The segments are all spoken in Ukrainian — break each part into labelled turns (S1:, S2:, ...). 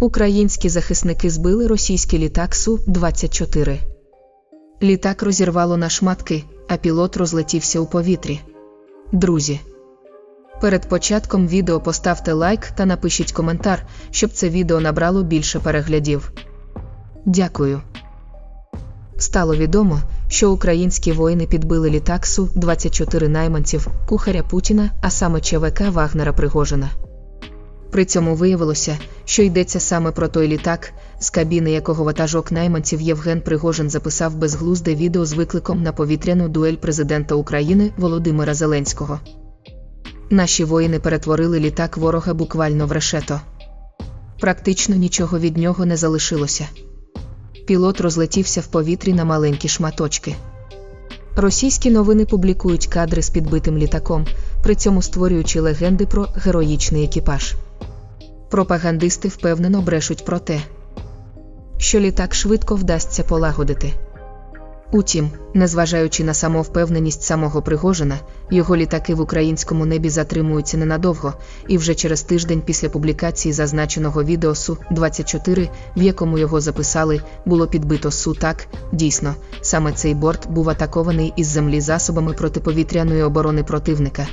S1: Українські захисники збили російський літак Су-24. Літак розірвало на шматки, а пілот розлетівся у повітрі. Друзі. Перед початком відео поставте лайк та напишіть коментар, щоб це відео набрало більше переглядів. Дякую. Стало відомо, що українські воїни підбили літак Су-24 найманців, кухаря Путіна, а саме ЧВК Вагнера Пригожина. При цьому виявилося, що йдеться саме про той літак, з кабіни якого ватажок найманців Євген Пригожин записав безглузде відео з викликом на повітряну дуель президента України Володимира Зеленського. Наші воїни перетворили літак ворога буквально в решето. Практично нічого від нього не залишилося. Пілот розлетівся в повітрі на маленькі шматочки. Російські новини публікують кадри з підбитим літаком, при цьому створюючи легенди про героїчний екіпаж. Пропагандисти впевнено брешуть про те, що літак швидко вдасться полагодити. Утім, незважаючи на самовпевненість самого Пригожина, його літаки в українському небі затримуються ненадовго, і вже через тиждень після публікації зазначеного відео Су-24, в якому його записали, було підбито Су так, дійсно, саме цей борт був атакований із землі засобами протиповітряної оборони противника.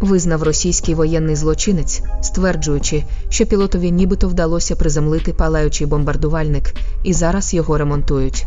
S1: Визнав російський воєнний злочинець, стверджуючи, що пілотові нібито вдалося приземлити палаючий бомбардувальник, і зараз його ремонтують.